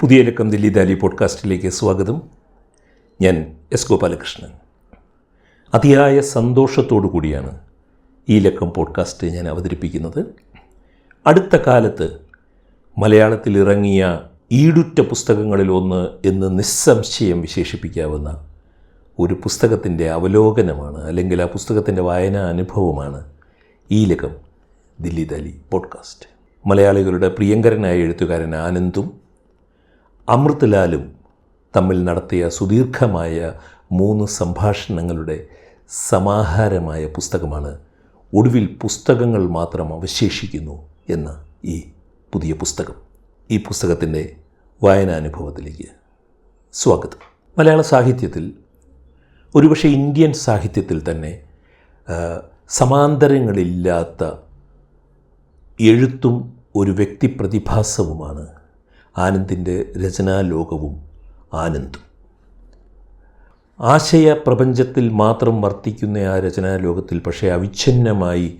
പുതിയ ലക്കം ദില്ലി ദാലി പോഡ്കാസ്റ്റിലേക്ക് സ്വാഗതം. ഞാൻ എസ് ഗോപാലകൃഷ്ണൻ. അതിയായ സന്തോഷത്തോടു കൂടിയാണ് ഈ ലക്കം പോഡ്കാസ്റ്റ് ഞാൻ അവതരിപ്പിക്കുന്നത്. അടുത്ത കാലത്ത് മലയാളത്തിൽ ഇറങ്ങിയ ഈടുറ്റ പുസ്തകങ്ങളിൽ ഒന്ന് എന്ന് നിസ്സംശയം വിശേഷിപ്പിക്കാവുന്ന ഒരു പുസ്തകത്തിന്റെ അവലോകനമാണ് അല്ലെങ്കിൽ ആ പുസ്തകത്തിന്റെ വായനാ അനുഭവമാണ് ഈ ലക്കം ദില്ലി ദാലി പോഡ്കാസ്റ്റ്. മലയാളികളുടെ പ്രിയങ്കരനായ എഴുത്തുകാരൻ ആനന്ദും അമൃത് ലാലും തമ്മിൽ നടത്തിയ സുദീർഘമായ മൂന്ന് സംഭാഷണങ്ങളുടെ സമാഹാരമായ പുസ്തകമാണ് ഒടുവിൽ പുസ്തകങ്ങൾ മാത്രം അവശേഷിക്കുന്നു എന്ന ഈ പുതിയ പുസ്തകം. ഈ പുസ്തകത്തിന്റെ വായനാനുഭവത്തിലേക്ക് സ്വാഗതം. മലയാള സാഹിത്യത്തിൽ ഒരുപക്ഷെ ഇന്ത്യൻ സാഹിത്യത്തിൽ തന്നെ സമാന്തരങ്ങളില്ലാത്ത എഴുത്തും ഒരു വ്യക്തിപ്രതിഭാസവുമാണ് ആനന്ദിന്റെ രചനാലോകവും ആനന്ദും. ആശയ പ്രപഞ്ചത്തിൽ മാത്രം വർത്തിക്കുന്ന ആ രചനാലോകത്തിൽ പക്ഷേ അവിച്ഛിന്നമായി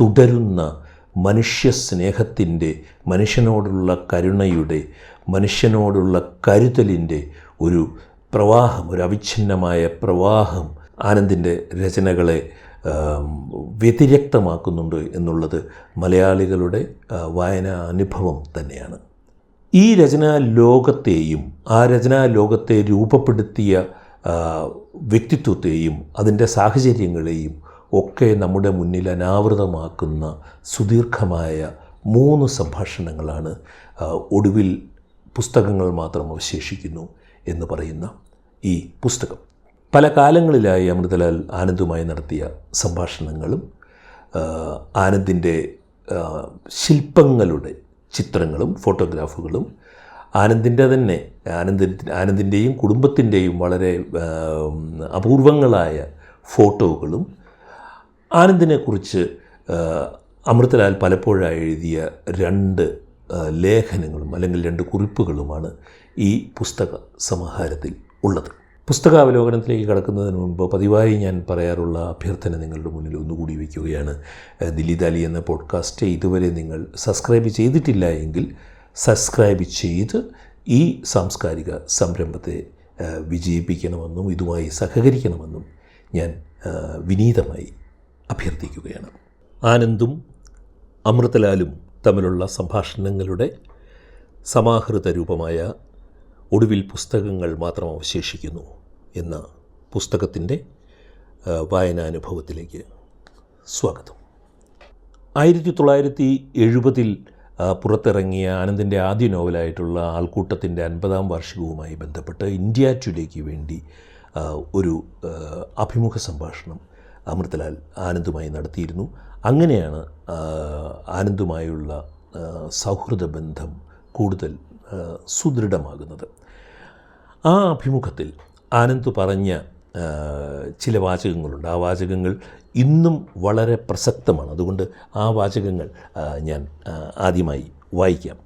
തുടരുന്ന മനുഷ്യ സ്നേഹത്തിന്റെ മനുഷ്യനോടുള്ള കരുണയുടെ മനുഷ്യനോടുള്ള കരുതലിന്റെ ഒരു പ്രവാഹം ഒരു അവിച്ഛിന്നമായ പ്രവാഹം ആനന്ദിന്റെ രചനകളെ വ്യതിരക്തമാക്കുന്നുണ്ട് എന്നുള്ളത് മലയാളികളുടെ വായനാ അനുഭവം തന്നെയാണ്. ഈ രചനാ ലോകത്തെയും ആ രചനാ ലോകത്തെ രൂപപ്പെടുത്തിയ വ്യക്തിത്വത്തെയും അതിന്റെ സാഹചര്യങ്ങളെയും ഒക്കെ നമ്മുടെ മുന്നിൽ അനാവൃതമാക്കുന്ന സുദീർഘമായ മൂന്ന് സംഭാഷണങ്ങളാണ് ഒടുവിൽ പുസ്തകങ്ങൾ മാത്രം അവശേഷിക്കുന്നു എന്ന് പറയുന്ന ഈ പുസ്തകം. പല കാലങ്ങളിലായി അമൃതലാൽ ആനന്ദുമായി നടത്തിയ സംഭാഷണങ്ങളും ആനന്ദിന്റെ ശില്പങ്ങളുടെ ചിത്രങ്ങളും ഫോട്ടോഗ്രാഫുകളും ആനന്ദിന്റെ തന്നെ ആനന്ദ ആനന്ദിന്റെയും കുടുംബത്തിന്റെയും വളരെ അപൂർവങ്ങളായ ഫോട്ടോകളും ആനന്ദിനെക്കുറിച്ച് അമൃതലാൽ പലപ്പോഴായി എഴുതിയ രണ്ട് ലേഖനങ്ങളും അല്ലെങ്കിൽ രണ്ട് കുറിപ്പുകളുമാണ് ഈ പുസ്തക സമാഹാരത്തിൽ ഉള്ളത്. പുസ്തകാവലോകനത്തിലേക്ക് കടക്കുന്നതിന് മുൻപ് പതിവായി ഞാൻ പറയാറുള്ള അഭ്യർത്ഥന നിങ്ങളുടെ മുന്നിൽ ഒന്നുകൂടി വയ്ക്കുകയാണ്. ദിലിദാലി എന്ന പോഡ്കാസ്റ്റ് ഇതുവരെ നിങ്ങൾ സബ്സ്ക്രൈബ് ചെയ്തിട്ടില്ല എങ്കിൽ സബ്സ്ക്രൈബ് ചെയ്ത് ഈ സാംസ്കാരിക സംരംഭത്തെ വിജയിപ്പിക്കണമെന്നും ഇതുമായി സഹകരിക്കണമെന്നും ഞാൻ വിനീതമായി അഭ്യർത്ഥിക്കുകയാണ്. ആനന്ദും അമൃതലാലും തമ്മിലുള്ള സംഭാഷണങ്ങളുടെ സമാഹൃത രൂപമായ ഒടുവിൽ പുസ്തകങ്ങൾ മാത്രം അവശേഷിക്കുന്നു. എന്ന പുസ്തകത്തിന്റെ വായനാനുഭവത്തിലേക്ക് സ്വാഗതം. ആയിരത്തി തൊള്ളായിരത്തി എഴുപതിൽ പുറത്തിറങ്ങിയ ആനന്ദിന്റെ ആദ്യ നോവലായിട്ടുള്ള ആൾക്കൂട്ടത്തിന്റെ അൻപതാം വാർഷികവുമായി ബന്ധപ്പെട്ട് ഇന്ത്യ ടുഡേക്ക് വേണ്ടി ഒരു അഭിമുഖ സംഭാഷണം അമൃതലാൽ ആനന്ദുമായി നടത്തിയിരുന്നു. അങ്ങനെയാണ് ആനന്ദുമായുള്ള സൗഹൃദ ബന്ധം കൂടുതൽ സുദൃഢമാകുന്നത്. ആ അഭിമുഖത്തിൽ ആനന്ദ് പറഞ്ഞ ചില വാചകങ്ങളുണ്ട്. ആ വാചകങ്ങൾ ഇന്നും വളരെ പ്രസക്തമാണ്. അതുകൊണ്ട് ആ വാചകങ്ങൾ ഞാൻ ആദ്യമായി വായിക്കാം.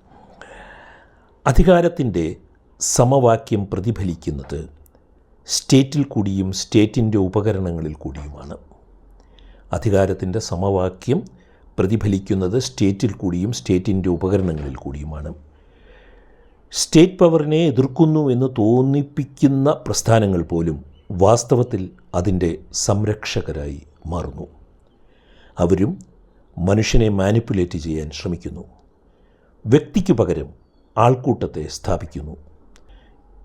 അധികാരത്തിന്റെ സമവാക്യം പ്രതിഫലിക്കുന്നത് സ്റ്റേറ്റിൽ കൂടിയും സ്റ്റേറ്റിന്റെ ഉപകരണങ്ങളിൽ കൂടിയുമാണ്. അധികാരത്തിന്റെ സമവാക്യം പ്രതിഫലിക്കുന്നത് സ്റ്റേറ്റിൽ കൂടിയും സ്റ്റേറ്റിന്റെ ഉപകരണങ്ങളിൽ കൂടിയുമാണ്. സ്റ്റേറ്റ് പവറിനെ എതിർക്കുന്നു എന്ന് തോന്നിപ്പിക്കുന്ന പ്രസ്ഥാനങ്ങൾ പോലും വാസ്തവത്തിൽ അതിന്റെ സംരക്ഷകരായി മാറുന്നു. അവരും മനുഷ്യനെ മാനിപ്പുലേറ്റ് ചെയ്യാൻ ശ്രമിക്കുന്നു. വ്യക്തിക്ക് പകരം ആൾക്കൂട്ടത്തെ സ്ഥാപിക്കുന്നു.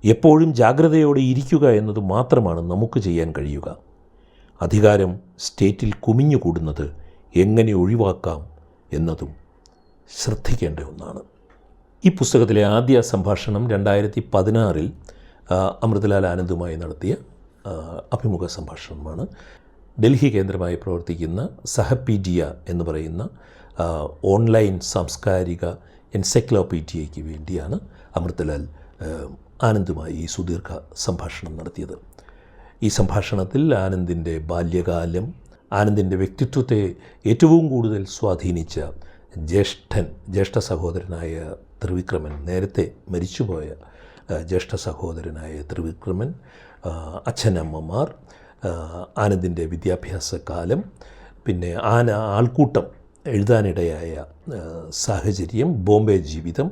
എപ്പോഴും ജാഗ്രതയോടെ ഇരിക്കുക എന്നത് മാത്രമാണ് നമുക്ക് ചെയ്യാൻ കഴിയുക. അധികാരം സ്റ്റേറ്റിൽ കുമിഞ്ഞുകൂടുന്നത് എങ്ങനെ ഒഴിവാക്കാം എന്നതും ശ്രദ്ധിക്കേണ്ട ഒന്നാണ്. ഈ പുസ്തകത്തിലെ ആദ്യ സംഭാഷണം രണ്ടായിരത്തി പതിനാറിൽ അമൃതലാൽ ആനന്ദുമായി നടത്തിയ അഭിമുഖ സംഭാഷണമാണ്. ഡൽഹി കേന്ദ്രമായി പ്രവർത്തിക്കുന്ന സഹപീഡിയ എന്ന് പറയുന്ന ഓൺലൈൻ സാംസ്കാരിക എൻസൈക്ലോപീഡിയയ്ക്ക് വേണ്ടിയാണ് അമൃതലാൽ ആനന്ദുമായി ഈ സുദീർഘ സംഭാഷണം നടത്തിയത്. ഈ സംഭാഷണത്തിൽ ആനന്ദിന്റെ ബാല്യകാലം ആനന്ദിന്റെ വ്യക്തിത്വത്തെ ഏറ്റവും കൂടുതൽ സ്വാധീനിച്ച ജ്യേഷ്ഠൻ ജ്യേഷ്ഠ സഹോദരനായ ത്രിവിക്രമൻ. നേരത്തെ മരിച്ചുപോയ ജ്യേഷ്ഠ സഹോദരനായ ത്രിവിക്രമൻ അച്ഛനമ്മമാർ ആനന്ദിന്റെ വിദ്യാഭ്യാസ കാലം പിന്നെ ആന ആൾക്കൂട്ടം എഴുതാനിടയായ സാഹചര്യം ബോംബെ ജീവിതം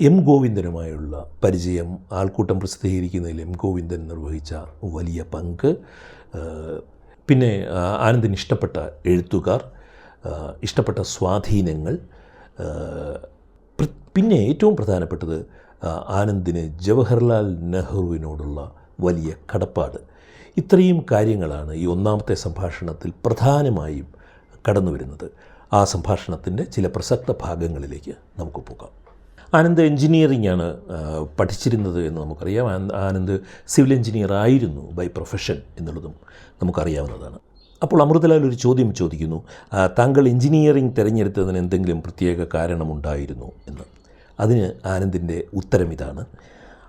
എം ഗോവിന്ദനുമായുള്ള പരിചയം ആൾക്കൂട്ടം പ്രസിദ്ധീകരിക്കുന്നതിൽ എം ഗോവിന്ദൻ നിർവഹിച്ച വലിയ പങ്ക് പിന്നെ ആനന്ദിന് ഇഷ്ടപ്പെട്ട എഴുത്തുകാർ ഇഷ്ടപ്പെട്ട സ്വാധീനങ്ങൾ പിന്നെ ഏറ്റവും പ്രധാനപ്പെട്ടത് ആനന്ദിന് ജവഹർലാൽ നെഹ്റുവിനോടുള്ള വലിയ കടപ്പാട്. ഇത്രയും കാര്യങ്ങളാണ് ഈ ഒന്നാമത്തെ സംഭാഷണത്തിൽ പ്രധാനമായും കടന്നു വരുന്നത്. ആ സംഭാഷണത്തിന്റെ ചില പ്രസക്ത ഭാഗങ്ങളിലേക്ക് നമുക്ക് പോകാം. ആനന്ദ് എൻജിനീയറിംഗ് ആണ് പഠിച്ചിരുന്നത് എന്ന് നമുക്കറിയാം. ആനന്ദ് സിവിൽ എഞ്ചിനീയർ ആയിരുന്നു ബൈ പ്രൊഫഷൻ എന്നുള്ളതും നമുക്കറിയാവുന്നതാണ്. അപ്പോൾ അമൃതലാൽ ഒരു ചോദ്യം ചോദിക്കുന്നു താങ്കൾ എഞ്ചിനീയറിംഗ് തിരഞ്ഞെടുത്തതിന് എന്തെങ്കിലും പ്രത്യേക കാരണമുണ്ടായിരുന്നു എന്ന്. അതിന് ആനന്ദിന്റെ ഉത്തരം ഇതാണ്.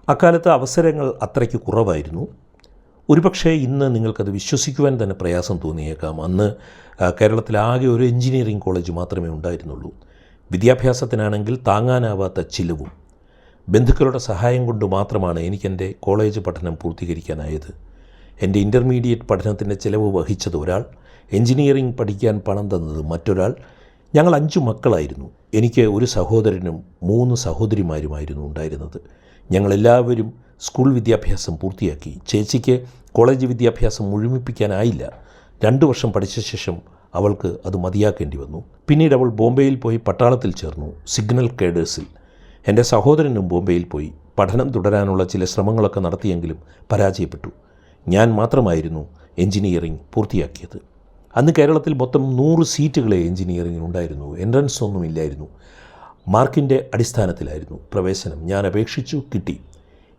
അക്കാലത്ത് അവസരങ്ങൾ അത്രയ്ക്ക് കുറവായിരുന്നു. ഒരുപക്ഷേ ഇന്ന് നിങ്ങൾക്കത് വിശ്വസിക്കുവാൻ തന്നെ പ്രയാസം തോന്നിയേക്കാം. അന്ന് കേരളത്തിലാകെ ഒരു എഞ്ചിനീയറിംഗ് കോളേജ് മാത്രമേ ഉണ്ടായിരുന്നുള്ളൂ. വിദ്യാഭ്യാസത്തിനാണെങ്കിൽ താങ്ങാനാവാത്ത ചിലവും ബന്ധുക്കളുടെ സഹായം കൊണ്ട് മാത്രമാണ് എനിക്കെന്റെ കോളേജ് പഠനം പൂർത്തീകരിക്കാനായത്. എന്റെ ഇന്റർമീഡിയറ്റ് പഠനത്തിന്റെ ചിലവ് വഹിച്ചത് ഒരാൾ എഞ്ചിനീയറിംഗ് പഠിക്കാൻ പണം തന്നത് മറ്റൊരാൾ ഞങ്ങൾ അഞ്ചു മക്കളായിരുന്നു. എനിക്ക് ഒരു സഹോദരനും മൂന്ന് സഹോദരിമാരുമായിരുന്നു ഉണ്ടായിരുന്നത്. ഞങ്ങളെല്ലാവരും സ്കൂൾ വിദ്യാഭ്യാസം പൂർത്തിയാക്കി. ചേച്ചിക്ക് കോളേജ് വിദ്യാഭ്യാസം മുഴുമിപ്പിക്കാനായില്ല. രണ്ട് വർഷം പഠിച്ച ശേഷം അവൾക്ക് അത് മതിയാക്കേണ്ടി വന്നു. പിന്നീട് അവൾ ബോംബെയിൽ പോയി പട്ടാളത്തിൽ ചേർന്നു സിഗ്നൽ കേഡേഴ്സിൽ. എന്റെ സഹോദരനും ബോംബെയിൽ പോയി പഠനം തുടരാനുള്ള ചില ശ്രമങ്ങളൊക്കെ നടത്തിയെങ്കിലും പരാജയപ്പെട്ടു. ഞാൻ മാത്രമായിരുന്നു എഞ്ചിനീയറിംഗ് പൂർത്തിയാക്കിയത്. അന്ന് കേരളത്തിൽ മൊത്തം നൂറ് സീറ്റുകളെ എഞ്ചിനീയറിംഗിന് ഉണ്ടായിരുന്നു. എൻട്രൻസ് ഒന്നും ഇല്ലായിരുന്നു. മാർക്കിന്റെ അടിസ്ഥാനത്തിലായിരുന്നു പ്രവേശനം. ഞാൻ അപേക്ഷിച്ചു കിട്ടി.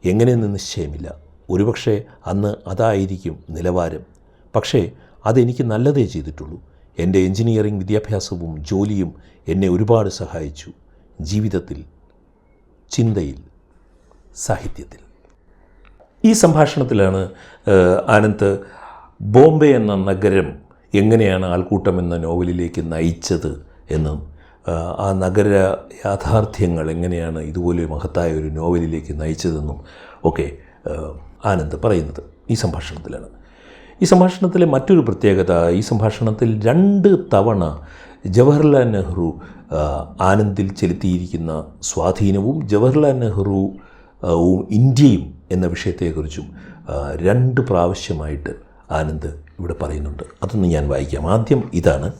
എങ്ങനെയെന്ന് നിശ്ചയമില്ല. ഒരുപക്ഷെ അന്ന് അതായിരിക്കും നിലവാരം. പക്ഷേ അതെനിക്ക് നല്ലതേ ചെയ്തിട്ടുള്ളൂ. എന്റെ എഞ്ചിനീയറിംഗ് വിദ്യാഭ്യാസവും ജോലിയും എന്നെ ഒരുപാട് സഹായിച്ചു. ജീവിതത്തിൽ ചിന്തയിൽ സാഹിത്യത്തിൽ. ഈ സംഭാഷണത്തിലാണ് ആനന്ത് ബോംബെ എന്ന നഗരം എങ്ങനെയാണ് ആൾക്കൂട്ടം എന്ന നോവലിലേക്ക് നയിച്ചത് എന്നും ആ നഗര യാഥാർത്ഥ്യങ്ങൾ എങ്ങനെയാണ് ഇതുപോലെ മഹത്തായ ഒരു നോവലിലേക്ക് നയിച്ചതെന്നും ഒക്കെ ആനന്ദ് പറയുന്നത് ഈ സംഭാഷണത്തിലാണ്. ഈ സംഭാഷണത്തിലെ മറ്റൊരു പ്രത്യേകത ഈ സംഭാഷണത്തിൽ രണ്ട് തവണ ജവഹർലാൽ നെഹ്റു ആനന്ദിൽ ചെലുത്തിയിരിക്കുന്ന സ്വാധീനവും ജവഹർലാൽ നെഹ്റു ഇന്ത്യയും എന്ന വിഷയത്തെക്കുറിച്ചും രണ്ട് പ്രാവശ്യമായിട്ട് ആനന്ദ് ഇവിടെ പറയുന്നുണ്ട്. അതൊന്ന് ഞാൻ വായിക്കാം. ആദ്യം ഇതാണ്.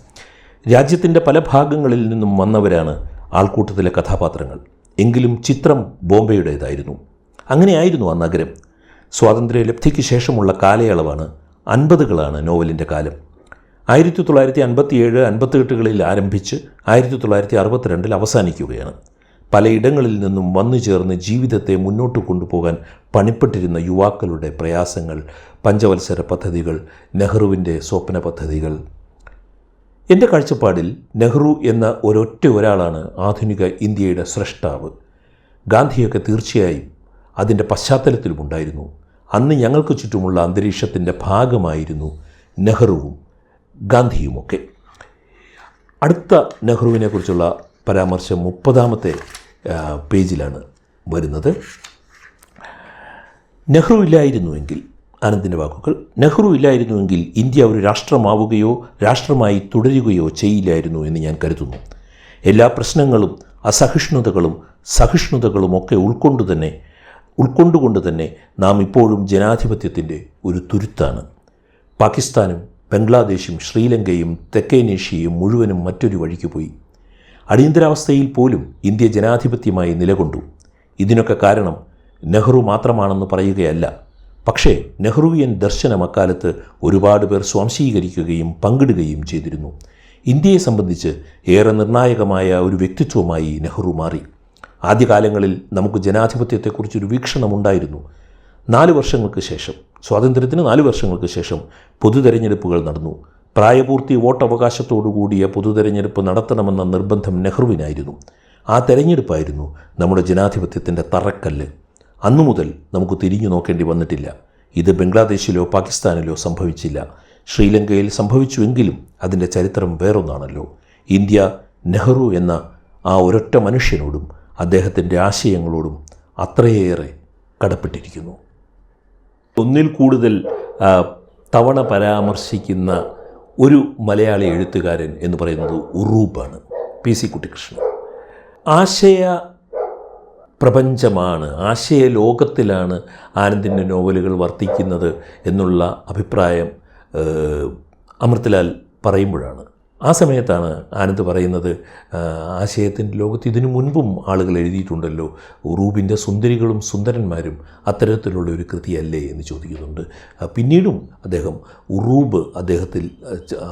രാജ്യത്തിന്റെ പല ഭാഗങ്ങളിൽ നിന്നും വന്നവരാണ് ആൾക്കൂട്ടത്തിലെ കഥാപാത്രങ്ങൾ. എങ്കിലും ചിത്രം ബോംബെയുടേതായിരുന്നു. അങ്ങനെയായിരുന്നു ആ നഗരം. സ്വാതന്ത്ര്യലബ്ധിക്ക് ശേഷമുള്ള കാലയളവാണ് അൻപതുകളാണ് നോവലിന്റെ കാലം. ആയിരത്തി തൊള്ളായിരത്തി അൻപത്തിയേഴ് അൻപത്തെട്ടുകളിൽ ആരംഭിച്ച് ആയിരത്തി തൊള്ളായിരത്തി അറുപത്തിരണ്ടിൽ അവസാനിക്കുകയാണ്. പലയിടങ്ങളിൽ നിന്നും വന്നു ചേർന്ന് ജീവിതത്തെ മുന്നോട്ട് കൊണ്ടുപോകാൻ പണിപ്പെട്ടിരുന്ന യുവാക്കളുടെ പ്രയാസങ്ങൾ പഞ്ചവത്സര പദ്ധതികൾ നെഹ്റുവിന്റെ സ്വപ്ന പദ്ധതികൾ. എന്റെ കാഴ്ചപ്പാടിൽ നെഹ്റു എന്ന ഒരൊറ്റ ഒരാളാണ് ആധുനിക ഇന്ത്യയുടെ സ്രഷ്ടാവ്. ഗാന്ധിയൊക്കെ തീർച്ചയായും അതിന്റെ പശ്ചാത്തലത്തിലുമുണ്ടായിരുന്നു അന്ന് ഞങ്ങൾക്ക് ചുറ്റുമുള്ള അന്തരീക്ഷത്തിന്റെ ഭാഗമായിരുന്നു നെഹ്റുവും ഗാന്ധിയുമൊക്കെ. അടുത്ത നെഹ്റുവിനെക്കുറിച്ചുള്ള പരാമർശം മുപ്പതാമത്തെ പേജിലാണ് വരുന്നത്. നെഹ്റു ഇല്ലായിരുന്നുവെങ്കിൽ ആനന്ദിന്റെ വാക്കുകൾ നെഹ്റു ഇല്ലായിരുന്നുവെങ്കിൽ ഇന്ത്യ ഒരു രാഷ്ട്രമാവുകയോ രാഷ്ട്രമായി തുടരുകയോ ചെയ്യില്ലായിരുന്നു എന്ന് ഞാൻ കരുതുന്നു. എല്ലാ പ്രശ്നങ്ങളും അസഹിഷ്ണുതകളും സഹിഷ്ണുതകളും ഒക്കെ ഉൾക്കൊണ്ടു തന്നെ ഉൾക്കൊണ്ടുകൊണ്ട് തന്നെ നാം ഇപ്പോഴും ജനാധിപത്യത്തിന്റെ ഒരു തുരുത്താണ്. പാകിസ്ഥാനും ബംഗ്ലാദേശും ശ്രീലങ്കയും തെക്കേനേഷ്യയും മുഴുവനും മറ്റൊരു വഴിക്ക് പോയി. അടിയന്തരാവസ്ഥയിൽ പോലും ഇന്ത്യ ജനാധിപത്യമായി നിലകൊണ്ടു. ഇതിനൊക്കെ കാരണം നെഹ്റു മാത്രമാണെന്ന് പറയുകയല്ല. പക്ഷേ നെഹ്റുവിയൻ ദർശനം അക്കാലത്ത് ഒരുപാട് പേർ സ്വാംശീകരിക്കുകയും പങ്കിടുകയും ചെയ്തിരുന്നു. ഇന്ത്യയെ സംബന്ധിച്ച് ഏറെ നിർണായകമായ ഒരു വ്യക്തിത്വമായി നെഹ്റു മാറി. ആദ്യകാലങ്ങളിൽ നമുക്ക് ജനാധിപത്യത്തെക്കുറിച്ചൊരു വീക്ഷണമുണ്ടായിരുന്നു. നാല് വർഷങ്ങൾക്ക് ശേഷം സ്വാതന്ത്ര്യത്തിന് നാല് വർഷങ്ങൾക്ക് ശേഷം പൊതു തെരഞ്ഞെടുപ്പുകൾ നടന്നു. പ്രായപൂർത്തി വോട്ടവകാശത്തോടുകൂടിയ പൊതു തെരഞ്ഞെടുപ്പ് നടത്തണമെന്ന നിർബന്ധം നെഹ്റുവിനായിരുന്നു. ആ തെരഞ്ഞെടുപ്പായിരുന്നു നമ്മുടെ ജനാധിപത്യത്തിന്റെ തറക്കല്ല്. അന്നു മുതൽ നമുക്ക് തിരിഞ്ഞു നോക്കേണ്ടി വന്നിട്ടില്ല. ഇത് ബംഗ്ലാദേശിലോ പാകിസ്ഥാനിലോ സംഭവിച്ചില്ല. ശ്രീലങ്കയിൽ സംഭവിച്ചുവെങ്കിലും അതിന്റെ ചരിത്രം വേറൊന്നാണല്ലോ. ഇന്ത്യ നെഹ്റു എന്ന ആ ഒരൊറ്റ മനുഷ്യനോടും അദ്ദേഹത്തിന്റെ ആശയങ്ങളോടും അത്രയേറെ കടപ്പെട്ടിരിക്കുന്നു. ഒന്നിൽ കൂടുതൽ തവണ പരാമർശിക്കുന്ന ഒരു മലയാളി എഴുത്തുകാരൻ എന്ന് പറയുന്നത് ഉറൂബാണ് പി സി കുട്ടിക്കൃഷ്ണൻ ആശയ പ്രപഞ്ചമാണ് ആശയ ലോകത്തിലാണ് ആനന്ദിന്റെ നോവലുകൾ വർത്തിക്കുന്നത് എന്നുള്ള അഭിപ്രായം അമൃത്ലാൽ പറയുമ്പോഴാണ്. ആ സമയത്താണ് ആനന്ദ് പറയുന്നത് ആശയത്തിന്റെ ലോകത്ത് ഇതിനു മുൻപും ആളുകൾ എഴുതിയിട്ടുണ്ടല്ലോ ഉറൂബിന്റെ സുന്ദരികളും സുന്ദരന്മാരും അത്തരത്തിലുള്ള ഒരു കൃതിയല്ലേ? എന്ന് ചോദിക്കുന്നുണ്ട്. പിന്നീടും അദ്ദേഹം ഉറൂബ് അദ്ദേഹത്തിൽ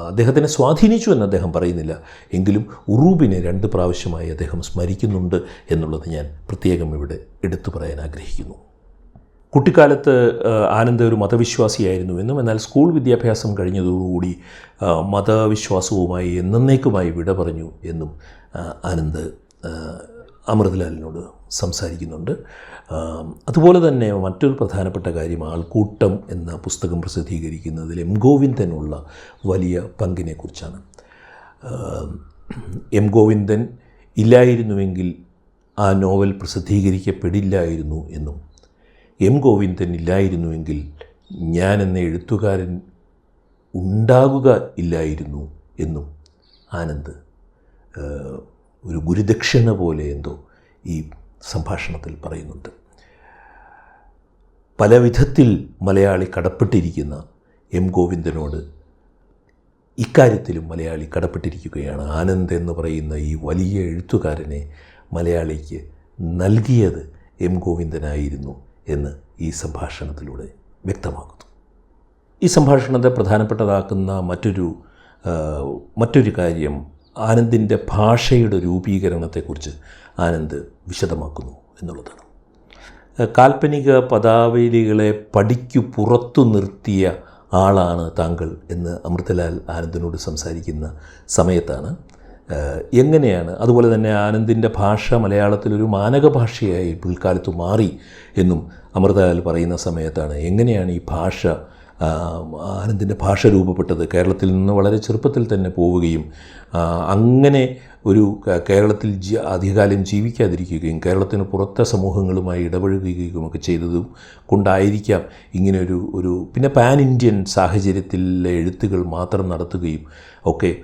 അദ്ദേഹത്തിനെ സ്വാധീനിച്ചു എന്ന് അദ്ദേഹം പറയുന്നില്ല. എങ്കിലും ഉറൂബിനെ രണ്ട് പ്രാവശ്യമായി അദ്ദേഹം സ്മരിക്കുന്നുണ്ട് എന്നുള്ളത് ഞാൻ പ്രത്യേകം ഇവിടെ എടുത്തു പറയാൻ ആഗ്രഹിക്കുന്നു. കുട്ടിക്കാലത്ത് ആനന്ദ ഒരു മതവിശ്വാസിയായിരുന്നു എന്നും എന്നാൽ സ്കൂൾ വിദ്യാഭ്യാസം കഴിഞ്ഞതോടുകൂടി മതവിശ്വാസവുമായി എന്നേക്കുമായി വിട പറഞ്ഞു എന്നും ആനന്ദ് അമൃതലാലിനോട് സംസാരിക്കുന്നുണ്ട്. അതുപോലെ തന്നെ മറ്റൊരു പ്രധാനപ്പെട്ട കാര്യം ആൾക്കൂട്ടം എന്ന പുസ്തകം പ്രസിദ്ധീകരിക്കുന്നതിൽ എം. ഗോവിന്ദനുള്ള വലിയ പങ്കിനെക്കുറിച്ചാണ്. എം. ഗോവിന്ദൻ ഇല്ലായിരുന്നുവെങ്കിൽ ആ നോവൽ പ്രസിദ്ധീകരിക്കപ്പെടില്ലായിരുന്നു എന്നും എം ഗോവിന്ദൻ ഇല്ലായിരുന്നുവെങ്കിൽ ഞാൻ എന്ന എഴുത്തുകാരൻ ഉണ്ടാകുക ഇല്ലായിരുന്നു എന്നും ആനന്ദ് ഒരു ഗുരുദക്ഷിണ പോലെ എന്തോ ഈ സംഭാഷണത്തിൽ പറയുന്നുണ്ട്. പല വിധത്തിൽ മലയാളി കടപ്പെട്ടിരിക്കുന്ന എം ഗോവിന്ദനോട് ഇക്കാര്യത്തിലും മലയാളി കടപ്പെട്ടിരിക്കുകയാണ്. ആനന്ദ് എന്ന് പറയുന്ന ഈ വലിയ എഴുത്തുകാരനെ മലയാളിക്ക് നൽകിയത് എം ഗോവിന്ദനായിരുന്നു. എന്ന് ഈ സംഭാഷണത്തിലൂടെ വ്യക്തമാക്കുന്നു ഈ സംഭാഷണത്തെ പ്രധാനപ്പെട്ടതാക്കുന്ന മറ്റൊരു മറ്റൊരു കാര്യം ആനന്ദിന്റെ ഭാഷയുടെ രൂപീകരണത്തെക്കുറിച്ച് ആനന്ദ് വിശദമാക്കുന്നു എന്നുള്ളതാണ്. കാൽപ്പനിക പദാവലികളെ പടിക്കു പുറത്തു നിർത്തിയ ആളാണ് താങ്കൾ എന്ന് അമൃതലാൽ ആനന്ദിനോട് സംസാരിക്കുന്ന സമയത്താണ് എങ്ങനെയാണ്? അതുപോലെ തന്നെ ആനന്ദിന്റെ ഭാഷ മലയാളത്തിലൊരു മാനക ഭാഷയായി പിൽക്കാലത്ത് മാറി എന്നും അമൃതലാൽ പറയുന്ന സമയത്താണ്. എങ്ങനെയാണ് ഈ ഭാഷ ആനന്ദിന്റെ ഭാഷ രൂപപ്പെട്ടത് കേരളത്തിൽ നിന്ന് വളരെ ചെറുപ്പത്തിൽ തന്നെ പോവുകയും അങ്ങനെ ഒരു കേരളത്തിൽ ജി അധികകാലം ജീവിക്കാതിരിക്കുകയും കേരളത്തിന് പുറത്ത സമൂഹങ്ങളുമായി ഇടപഴകുകയും ഒക്കെ ചെയ്തതും കൊണ്ടായിരിക്കാം ഇങ്ങനെയൊരു ഒരു പിന്നെ പാൻ ഇന്ത്യൻ സാഹചര്യത്തിലെ എഴുത്തുകൾ മാത്രം നടത്തുകയും ഒക്കെ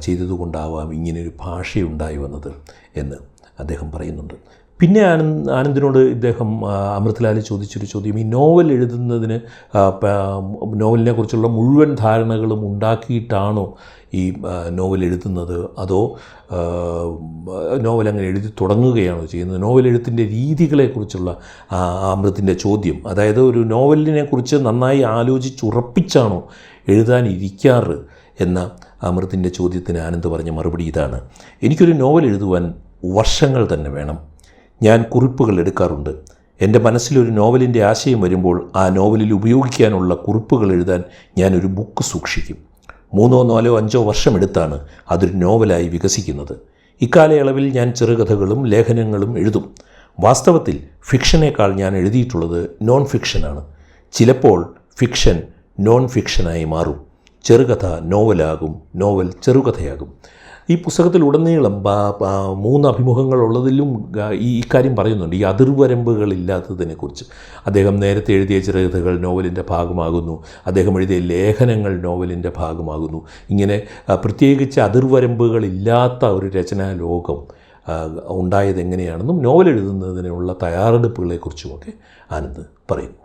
ചെയ്തതുകൊണ്ടാവാം ഇങ്ങനെയൊരു ഭാഷയുണ്ടായി വന്നത് എന്ന് അദ്ദേഹം പറയുന്നുണ്ട്. പിന്നെ ആനന്ദ് ആനന്ദിനോട് ഇദ്ദേഹം അമൃതലാൽ ചോദിച്ചൊരു ചോദ്യം. ഈ നോവൽ എഴുതുന്നതിന് നോവലിനെ കുറിച്ചുള്ള മുഴുവൻ ധാരണകളും ഉണ്ടാക്കിയിട്ടാണോ ഈ നോവൽ എഴുതുന്നത്? അതോ നോവൽ അങ്ങനെ എഴുതി തുടങ്ങുകയാണോ ചെയ്യുന്നത്? നോവൽ എഴുത്തിന്റെ രീതികളെക്കുറിച്ചുള്ള അമൃത്തിന്റെ ചോദ്യം. അതായത് ഒരു നോവലിനെ കുറിച്ച് നന്നായി ആലോചിച്ചുറപ്പിച്ചാണോ എഴുതാനിരിക്കാറ് എന്ന അമൃത്തിന്റെ ചോദ്യത്തിന് ആനന്ദ് പറഞ്ഞ മറുപടി ഇതാണ്. എനിക്കൊരു നോവൽ എഴുതുവാൻ വർഷങ്ങൾ തന്നെ വേണം. ഞാൻ കുറിപ്പുകൾ എടുക്കാറുണ്ട്. എന്റെ മനസ്സിലൊരു നോവലിന്റെ ആശയം വരുമ്പോൾ ആ നോവലിൽ ഉപയോഗിക്കാനുള്ള കുറിപ്പുകൾ എഴുതാൻ ഞാനൊരു ബുക്ക് സൂക്ഷിക്കും. മൂന്നോ നാലോ അഞ്ചോ വർഷമെടുത്താണ് അതൊരു നോവലായി വികസിക്കുന്നത്. ഇക്കാലയളവിൽ ഞാൻ ചെറുകഥകളും ലേഖനങ്ങളും എഴുതും. വാസ്തവത്തിൽ ഫിക്ഷനേക്കാൾ ഞാൻ എഴുതിയിട്ടുള്ളത് നോൺ ഫിക്ഷനാണ് ചിലപ്പോൾ ഫിക്ഷൻ നോൺ ഫിക്ഷനായി മാറും. ചെറുകഥ നോവലാകും നോവൽ ചെറുകഥയാകും. ഈ ബ- മൂന്ന് അഭിമുഖങ്ങളുള്ളതിലും ഈ ഇക്കാര്യം പറയുന്നുണ്ട്. ഈ അതിർവരമ്പുകളില്ലാത്തതിനെക്കുറിച്ച്. അദ്ദേഹം നേരത്തെ എഴുതിയ ചെറുകഥകൾ നോവലിന്റെ ഭാഗമാകുന്നു. അദ്ദേഹം എഴുതിയ ലേഖനങ്ങൾ നോവലിന്റെ ഭാഗമാകുന്നു. ഇങ്ങനെ പ്രത്യേകിച്ച് അതിർവരമ്പുകളില്ലാത്ത ഒരു രചനാ ലോകം ഉണ്ടായത് എങ്ങനെയാണെന്നും നോവൽ എഴുതുന്നതിനുള്ള തയ്യാറെടുപ്പുകളെക്കുറിച്ചുമൊക്കെ ആനന്ദ് പറയുന്നു.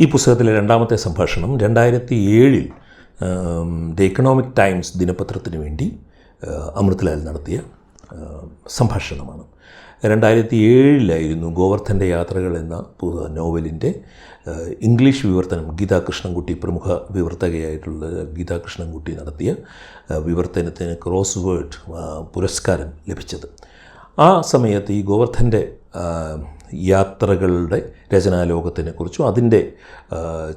ഈ പുസ്തകത്തിലെ രണ്ടാമത്തെ സംഭാഷണം രണ്ടായിരത്തി ഏഴിൽ ദ എക്കണോമിക് ടൈംസ് ദിനപത്രത്തിന് വേണ്ടി അമൃത്ലാൽ നടത്തിയ സംഭാഷണമാണ്. രണ്ടായിരത്തി ഏഴിലായിരുന്നു ഗോവർദ്ധന്റെ യാത്രകൾ എന്ന നോവലിന്റെ ഇംഗ്ലീഷ് വിവർത്തനം. ഗീതാ കൃഷ്ണൻകുട്ടി പ്രമുഖ വിവർത്തകയായിട്ടുള്ള ഗീതാ കൃഷ്ണൻകുട്ടി നടത്തിയ വിവർത്തനത്തിന് ക്രോസ് വേർഡ് പുരസ്കാരം ലഭിച്ചത്. ആ സമയത്ത് ഈ ഗോവർദ്ധന്റെ യാത്രകളുടെ രചനാലോകത്തിനെക്കുറിച്ചും അതിന്റെ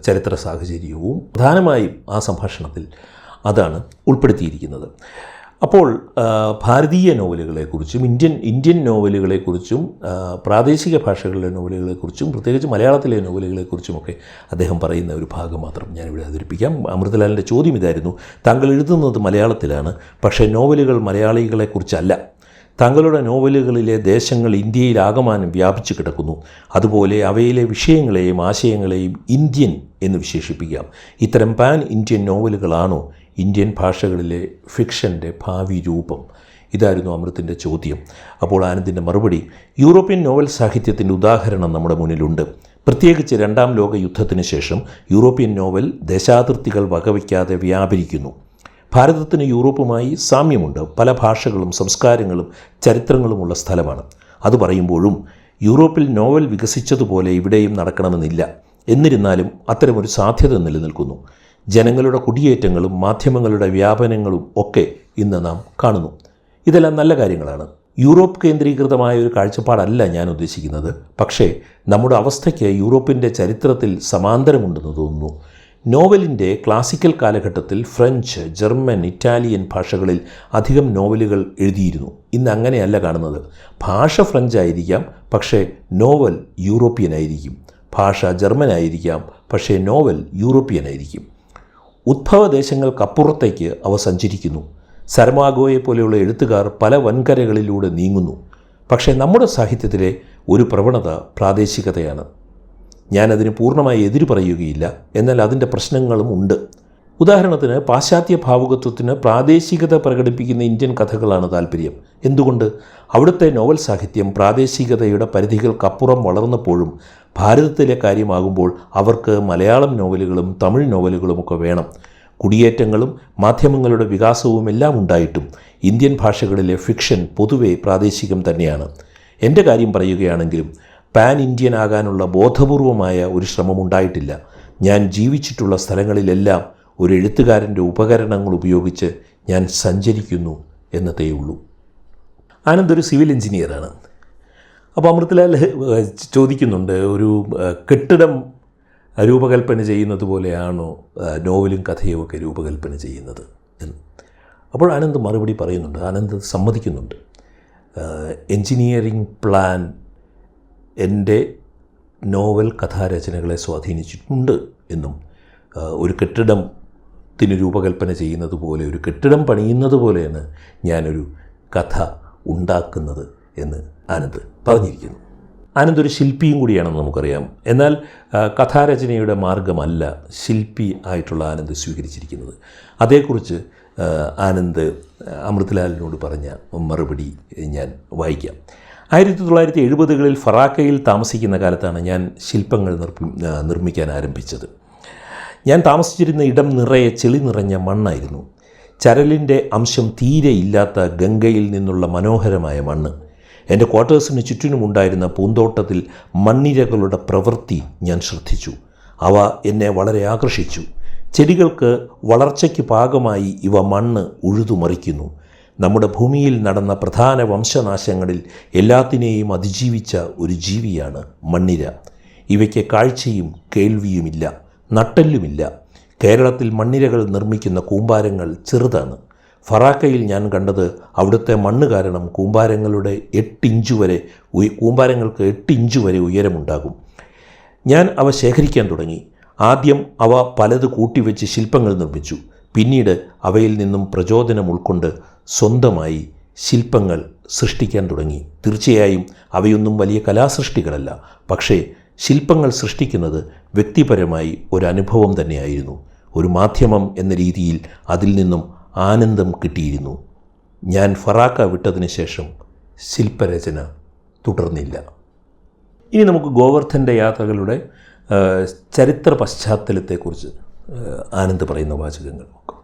ചരിത്ര സാഹചര്യവും പ്രധാനമായും ആ സംഭാഷണത്തിൽ അതാണ് ഉൾപ്പെടുത്തിയിരിക്കുന്നത്. അപ്പോൾ ഭാരതീയ നോവലുകളെക്കുറിച്ചും ഇന്ത്യൻ ഇന്ത്യൻ നോവലുകളെക്കുറിച്ചും പ്രാദേശിക ഭാഷകളിലെ നോവലുകളെക്കുറിച്ചും പ്രത്യേകിച്ച് മലയാളത്തിലെ നോവലുകളെക്കുറിച്ചുമൊക്കെ അദ്ദേഹം പറയുന്ന ഒരു ഭാഗം മാത്രം ഞാനിവിടെ അവതരിപ്പിക്കാം. അമൃതലാലിന്റെ ചോദ്യം ഇതായിരുന്നു. താങ്കൾ എഴുതുന്നത് മലയാളത്തിലാണ് പക്ഷേ നോവലുകൾ മലയാളികളെക്കുറിച്ചല്ല. താങ്കളുടെ നോവലുകളിലെ ദേശങ്ങൾ ഇന്ത്യയിൽ ഇന്ത്യയിലാകമാനം വ്യാപിച്ചു കിടക്കുന്നു. അതുപോലെ അവയിലെ വിഷയങ്ങളെയും ആശയങ്ങളെയും ഇന്ത്യൻ എന്ന് വിശേഷിപ്പിക്കാം. ഇത്തരം പാൻ ഇന്ത്യൻ നോവലുകളാണോ ഇന്ത്യൻ ഭാഷകളിലെ ഫിക്ഷന്റെ ഭാവി രൂപം. ഇതായിരുന്നു അമൃത്തിന്റെ ചോദ്യം. അപ്പോൾ ആനന്ദിന്റെ മറുപടി യൂറോപ്യൻ നോവൽ സാഹിത്യത്തിന്റെ ഉദാഹരണം നമ്മുടെ മുന്നിലുണ്ട്. പ്രത്യേകിച്ച് രണ്ടാം ലോക യുദ്ധത്തിന് ശേഷം യൂറോപ്യൻ നോവൽ ദേശാതിർത്തികൾ വകവയ്ക്കാതെ വ്യാപരിക്കുന്നു. ഭാരതത്തിന് യൂറോപ്പുമായി സാമ്യമുണ്ട്. പല ഭാഷകളും സംസ്കാരങ്ങളും ചരിത്രങ്ങളുമുള്ള സ്ഥലമാണ്. അത് പറയുമ്പോഴും യൂറോപ്പിൽ നോവൽ വികസിച്ചതുപോലെ ഇവിടെയും നടക്കണമെന്നില്ല. എന്നിരുന്നാലും അത്തരമൊരു സാധ്യത നിലനിൽക്കുന്നു. ജനങ്ങളുടെ കുടിയേറ്റങ്ങളും മാധ്യമങ്ങളുടെ വ്യാപനങ്ങളും ഒക്കെ ഇന്ന് നാം കാണുന്നു. ഇതെല്ലാം നല്ല കാര്യങ്ങളാണ്. യൂറോപ്പ് കേന്ദ്രീകൃതമായ ഒരു കാഴ്ചപ്പാടല്ല ഞാൻ ഉദ്ദേശിക്കുന്നത്. പക്ഷേ നമ്മുടെ അവസ്ഥയ്ക്ക് യൂറോപ്പിന്റെ ചരിത്രത്തിൽ സമാന്തരമുണ്ടെന്ന് തോന്നുന്നു. നോവലിന്റെ ക്ലാസിക്കൽ കാലഘട്ടത്തിൽ ഫ്രഞ്ച് ജർമ്മൻ ഇറ്റാലിയൻ ഭാഷകളിൽ അധികം നോവലുകൾ എഴുതിയിരുന്നു. ഇന്ന് അങ്ങനെയല്ല കാണുന്നത്. ഭാഷ ഫ്രഞ്ച് ആയിരിക്കാം പക്ഷേ നോവൽ യൂറോപ്യൻ ആയിരിക്കും. ഭാഷ ജർമ്മൻ ആയിരിക്കാം പക്ഷേ നോവൽ യൂറോപ്യൻ ആയിരിക്കും. ഉദ്ഭവദേശങ്ങൾക്കപ്പുറത്തേക്ക് അവ സഞ്ചരിക്കുന്നു. സരമാഗോയെ പോലെയുള്ള എഴുത്തുകാർ പല വൻകരകളിലൂടെ നീങ്ങുന്നു. പക്ഷേ നമ്മുടെ സാഹിത്യത്തിലെ ഒരു പ്രവണത പ്രാദേശികതയാണ്. ഞാനതിന് പൂർണമായി എതിര് പറയുകയില്ല. എന്നാൽ അതിന്റെ പ്രശ്നങ്ങളും ഉണ്ട്. ഉദാഹരണത്തിന് പാശ്ചാത്യ ഭാവുകത്വത്തിന് പ്രാദേശികത പ്രകടിപ്പിക്കുന്ന ഇന്ത്യൻ കഥകളാണ് താല്പര്യം എന്തുകൊണ്ട്? അവിടുത്തെ നോവൽ സാഹിത്യം പ്രാദേശികതയുടെ പരിധികൾക്കപ്പുറം വളർന്നപ്പോഴും ഭാരതത്തിലെ കാര്യമാകുമ്പോൾ അവർക്ക് മലയാളം നോവലുകളും തമിഴ് നോവലുകളുമൊക്കെ വേണം. കുടിയേറ്റങ്ങളും മാധ്യമങ്ങളുടെ വികാസവും എല്ലാം ഉണ്ടായിട്ടും ഇന്ത്യൻ ഭാഷകളിലെ ഫിക്ഷൻ പൊതുവെ പ്രാദേശികം തന്നെയാണ്. എന്റെ കാര്യം പറയുകയാണെങ്കിലും പാൻ ഇന്ത്യൻ ആകാനുള്ള ബോധപൂർവമായ ഒരു ശ്രമം ഉണ്ടായിട്ടില്ല. ഞാൻ ജീവിച്ചിട്ടുള്ള സ്ഥലങ്ങളിലെല്ലാം ഒരു എഴുത്തുകാരന്റെ ഉപകരണങ്ങൾ ഉപയോഗിച്ച് ഞാൻ സഞ്ചരിക്കുന്നു എന്നതേയുള്ളൂ. ആനന്ദ് ഒരു സിവിൽ എഞ്ചിനീയറാണ്. അപ്പോൾ അമൃത്ലാൽ ചോദിക്കുന്നുണ്ട് ഒരു കെട്ടിടം രൂപകൽപ്പന ചെയ്യുന്നത് പോലെയാണോ നോവലും കഥയും ഒക്കെ രൂപകൽപ്പന ചെയ്യുന്നത് എന്ന്. അപ്പോൾ ആനന്ദ് മറുപടി പറയുന്നുണ്ട് ആനന്ദ് സമ്മതിക്കുന്നുണ്ട്. എൻജിനീയറിംഗ് പ്ലാൻ എന്റെ നോവൽ കഥാരചനകളെ സ്വാധീനിച്ചിട്ടുണ്ട് എന്നും ഒരു കെട്ടിടത്തിന് രൂപകൽപ്പന ചെയ്യുന്നത് പോലെ ഒരു കെട്ടിടം പണിയുന്നത് പോലെയാണ് ഞാനൊരു കഥ ഉണ്ടാക്കുന്നത് എന്ന് ആനന്ദ് പറഞ്ഞിരിക്കുന്നു. ആനന്ദ് ഒരു ശില്പിയും കൂടിയാണെന്ന് നമുക്കറിയാം. എന്നാൽ കഥാരചനയുടെ മാർഗമല്ല ശില്പി ആയിട്ടുള്ള ആനന്ദ് സ്വീകരിച്ചിരിക്കുന്നത്. അതേക്കുറിച്ച് ആനന്ദ് അമൃത്ലാലിനോട് പറഞ്ഞ മറുപടി ഞാൻ വായിക്കാം. ആയിരത്തി തൊള്ളായിരത്തി എഴുപതുകളിൽ ഫറാക്കയിൽ താമസിക്കുന്ന കാലത്താണ് ഞാൻ ശില്പങ്ങൾ നിർമ്മിക്കാൻ ആരംഭിച്ചത്. ഞാൻ താമസിച്ചിരുന്ന ഇടം നിറയെ ചെളി നിറഞ്ഞ മണ്ണായിരുന്നു. ചരലിന്റെ അംശം തീരെ ഇല്ലാത്ത ഗംഗയിൽ നിന്നുള്ള മനോഹരമായ മണ്ണ്. എന്റെ ക്വാർട്ടേഴ്സിന് ചുറ്റിനുമുണ്ടായിരുന്ന പൂന്തോട്ടത്തിൽ മണ്ണിരകളുടെ പ്രവൃത്തി ഞാൻ ശ്രദ്ധിച്ചു. അവ എന്നെ വളരെ ആകർഷിച്ചു. ചെടികൾക്ക് വളർച്ചയ്ക്ക് പാകമായി ഇവ മണ്ണ് ഉഴുതുമറിക്കുന്നു. നമ്മുടെ ഭൂമിയിൽ നടന്ന പ്രധാന വംശനാശങ്ങളിൽ എല്ലാത്തിനെയും അതിജീവിച്ച ഒരു ജീവിയാണ് മണ്ണിര. ഇവയ്ക്ക് കാഴ്ചയും കേൾവിയുമില്ല നട്ടെല്ലുമില്ല. കേരളത്തിൽ മണ്ണിരകൾ നിർമ്മിക്കുന്ന കൂമ്പാരങ്ങൾ ചെറുതാണ്. ഫറാക്കയിൽ ഞാൻ കണ്ടത് അവിടുത്തെ മണ്ണ് കാരണം കൂമ്പാരങ്ങളുടെ എട്ടിഞ്ച് വരെ കൂമ്പാരങ്ങൾക്ക് എട്ട് ഇഞ്ച് വരെ ഉയരമുണ്ടാകും. ഞാൻ അവ ശേഖരിക്കാൻ തുടങ്ങി. ആദ്യം അവ പലത് കൂട്ടിവെച്ച് ശില്പങ്ങൾ നിർമ്മിച്ചു. പിന്നീട് അവയിൽ നിന്നും പ്രചോദനം ഉൾക്കൊണ്ട് സ്വന്തമായി ശില്പങ്ങൾ സൃഷ്ടിക്കാൻ തുടങ്ങി. തീർച്ചയായും അവയൊന്നും വലിയ കലാസൃഷ്ടികളല്ല പക്ഷേ ശില്പങ്ങൾ സൃഷ്ടിക്കുന്നത് വ്യക്തിപരമായി ഒരു അനുഭവം തന്നെയായിരുന്നു. ഒരു മാധ്യമം എന്ന രീതിയിൽ അതിൽ നിന്നും ആനന്ദം കിട്ടിയിരുന്നു. ഞാൻ ഫറാക്ക വിട്ടതിന് ശേഷം ശില്പരചന തുടർന്നില്ല. ഇനി നമുക്ക് ഗോവർദ്ധന്റെ യാത്രകളുടെ ചരിത്ര പശ്ചാത്തലത്തെക്കുറിച്ച് ആനന്ദ് പറയുന്ന വാചകങ്ങൾ നോക്കാം.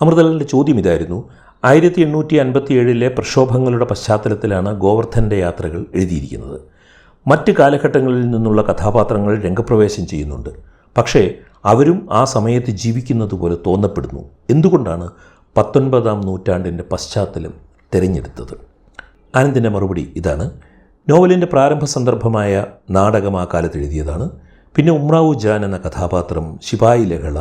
അമൃതലാലിന്റെ ചോദ്യം ഇതായിരുന്നു. ആയിരത്തി എണ്ണൂറ്റി അൻപത്തി ഏഴിലെ പ്രക്ഷോഭങ്ങളുടെ പശ്ചാത്തലത്തിലാണ് ഗോവർദ്ധന്റെ യാത്രകൾ എഴുതിയിരിക്കുന്നത്. മറ്റ് കാലഘട്ടങ്ങളിൽ നിന്നുള്ള കഥാപാത്രങ്ങൾ രംഗപ്രവേശം ചെയ്യുന്നുണ്ട്. പക്ഷേ അവരും ആ സമയത്ത് ജീവിക്കുന്നത് പോലെ തോന്നപ്പെടുന്നു. എന്തുകൊണ്ടാണ് പത്തൊൻപതാം നൂറ്റാണ്ടിന്റെ പശ്ചാത്തലം തിരഞ്ഞെടുത്തത്. ആനന്ദിന്റെ മറുപടി ഇതാണ്. നോവലിന്റെ പ്രാരംഭ സന്ദർഭമായ നാടകം ആ കാലത്ത് എഴുതിയതാണ്. പിന്നെ ഉമ്രാവു ജാൻ എന്ന കഥാപാത്രം ശിപായി ലഹള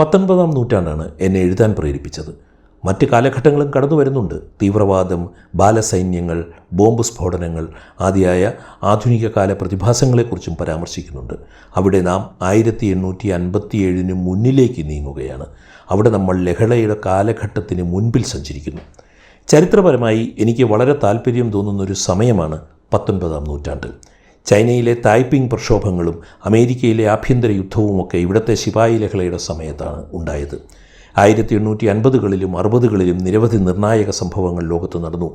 പത്തൊൻപതാം നൂറ്റാണ്ടാണ് എന്നെ എഴുതാൻ പ്രേരിപ്പിച്ചത്. മറ്റ് കാലഘട്ടങ്ങളും കടന്നു വരുന്നുണ്ട്. തീവ്രവാദം ബാലസൈന്യങ്ങൾ ബോംബ് സ്ഫോടനങ്ങൾ ആദിയായ ആധുനിക കാല പ്രതിഭാസങ്ങളെക്കുറിച്ചും പരാമർശിക്കുന്നുണ്ട്. അവിടെ നാം ആയിരത്തി എണ്ണൂറ്റി അൻപത്തിയേഴിന് മുന്നിലേക്ക് നീങ്ങുകയാണ്. അവിടെ നമ്മൾ ലഹളയുടെ കാലഘട്ടത്തിന് മുൻപിൽ സഞ്ചരിക്കുന്നു. ചരിത്രപരമായി എനിക്ക് വളരെ താല്പര്യം തോന്നുന്നൊരു സമയമാണ് പത്തൊൻപതാം നൂറ്റാണ്ട് ചൈനയിലെ തായ്പിങ് പ്രക്ഷോഭങ്ങളും അമേരിക്കയിലെ ആഭ്യന്തര യുദ്ധവുമൊക്കെ ഇവിടുത്തെ ശിപായി ലഹളയുടെ സമയത്താണ് ഉണ്ടായത്. ആയിരത്തി എണ്ണൂറ്റി അൻപതുകളിലും അറുപതുകളിലും നിരവധി നിർണായക സംഭവങ്ങൾ ലോകത്ത് നടന്നു.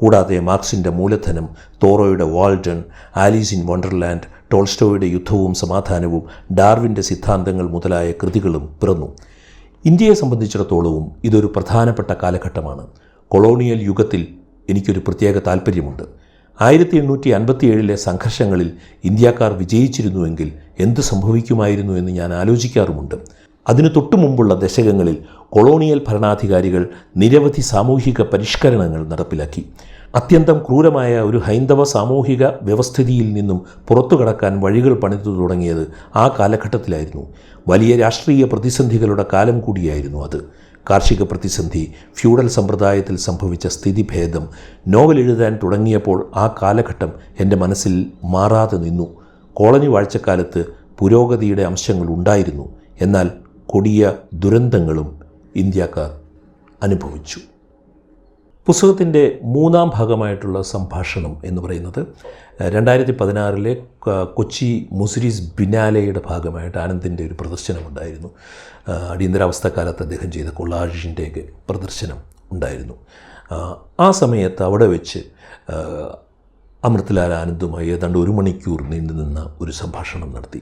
കൂടാതെ മാർക്സിന്റെ മൂലധനം തോറോയുടെ വാൾഡൺ ആലീസ് ഇൻ വണ്ടർലാൻഡ് ടോൾസ്റ്റോയുടെ യുദ്ധവും സമാധാനവും ഡാർവിന്റെ സിദ്ധാന്തങ്ങൾ മുതലായ കൃതികളും പിറന്നു. ഇന്ത്യയെ സംബന്ധിച്ചിടത്തോളവും ഇതൊരു പ്രധാനപ്പെട്ട കാലഘട്ടമാണ്. കൊളോണിയൽ യുഗത്തിൽ എനിക്കൊരു പ്രത്യേക താല്പര്യമുണ്ട് ആയിരത്തി എണ്ണൂറ്റി അൻപത്തിയേഴിലെ സംഘർഷങ്ങളിൽ ഇന്ത്യക്കാർ വിജയിച്ചിരുന്നുവെങ്കിൽ എന്ത് സംഭവിക്കുമായിരുന്നു എന്ന് ഞാൻ ആലോചിക്കാറുമുണ്ട്. അതിനു തൊട്ടു മുമ്പുള്ള ദശകങ്ങളിൽ കൊളോണിയൽ ഭരണാധികാരികൾ നിരവധി സാമൂഹിക പരിഷ്കരണങ്ങൾ നടപ്പിലാക്കി. അത്യന്തം ക്രൂരമായ ഒരു ഹൈന്ദവ സാമൂഹിക വ്യവസ്ഥിതിയിൽ നിന്നും പുറത്തു കടക്കാൻ വഴികൾ പണിതു തുടങ്ങിയത് ആ കാലഘട്ടത്തിലായിരുന്നു. വലിയ രാഷ്ട്രീയ പ്രതിസന്ധികളുടെ കാലം കൂടിയായിരുന്നു അത്. കാർഷിക പ്രതിസന്ധി ഫ്യൂഡൽ സമ്പ്രദായത്തിൽ സംഭവിച്ച സ്ഥിതിഭേദം നോവൽ എഴുതാൻ തുടങ്ങിയപ്പോൾ ആ കാലഘട്ടം എന്റെ മനസ്സിൽ മാറാതെ നിന്നു. കോളനി വാഴ്ചക്കാലത്ത് പുരോഗതിയുടെ അംശങ്ങൾ ഉണ്ടായിരുന്നു. എന്നാൽ കൊടിയ ദുരന്തങ്ങളും ഇന്ത്യക്കാർ അനുഭവിച്ചു. പുസ്തകത്തിന്റെ മൂന്നാം ഭാഗമായിട്ടുള്ള സംഭാഷണം എന്ന് പറയുന്നത് രണ്ടായിരത്തി പതിനാറിലെ കൊച്ചി മുസിരീസ് ബിനാലയുടെ ഭാഗമായിട്ട് ആനന്ദിന്റെ ഒരു പ്രദർശനമുണ്ടായിരുന്നു. അടിയന്തരാവസ്ഥ അടിയന്തരാവസ്ഥക്കാലത്ത് അദ്ദേഹം ചെയ്ത കൊളാഷിന്റെയൊക്കെ പ്രദർശനം ഉണ്ടായിരുന്നു. ആ സമയത്ത് അവിടെ വെച്ച് അമൃത്ലാൽ ആനന്ദുമായി ഏതാണ്ട് ഒരു മണിക്കൂർ നീണ്ടു നിന്ന ഒരു സംഭാഷണം നടത്തി.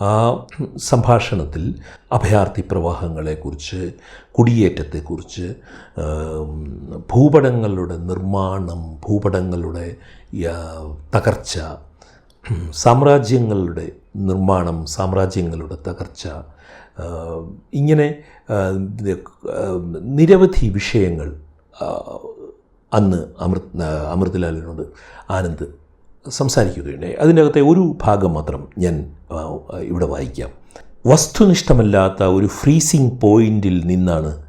ആ സംഭാഷണത്തിൽ അഭയാർത്ഥി പ്രവാഹങ്ങളെക്കുറിച്ച് കുടിയേറ്റത്തെക്കുറിച്ച് ഭൂപടങ്ങളുടെ നിർമ്മാണം ഭൂപടങ്ങളുടെ തകർച്ച സാമ്രാജ്യങ്ങളുടെ നിർമ്മാണം സാമ്രാജ്യങ്ങളുടെ തകർച്ച ഇങ്ങനെ നിരവധി വിഷയങ്ങൾ അന്ന് അമൃത് അമൃതലാലിനോട് ആനന്ദ് സംസാരിക്കുകയുണ്ടായി. അതിനകത്തെ ഒരു ഭാഗം മാത്രം ഞാൻ ഇവിടെ വായിക്കാം. വസ്തുനിഷ്ഠമല്ലാത്ത ഒരു ഫ്രീസിംഗ് പോയിന്റിൽ നിന്നാണ്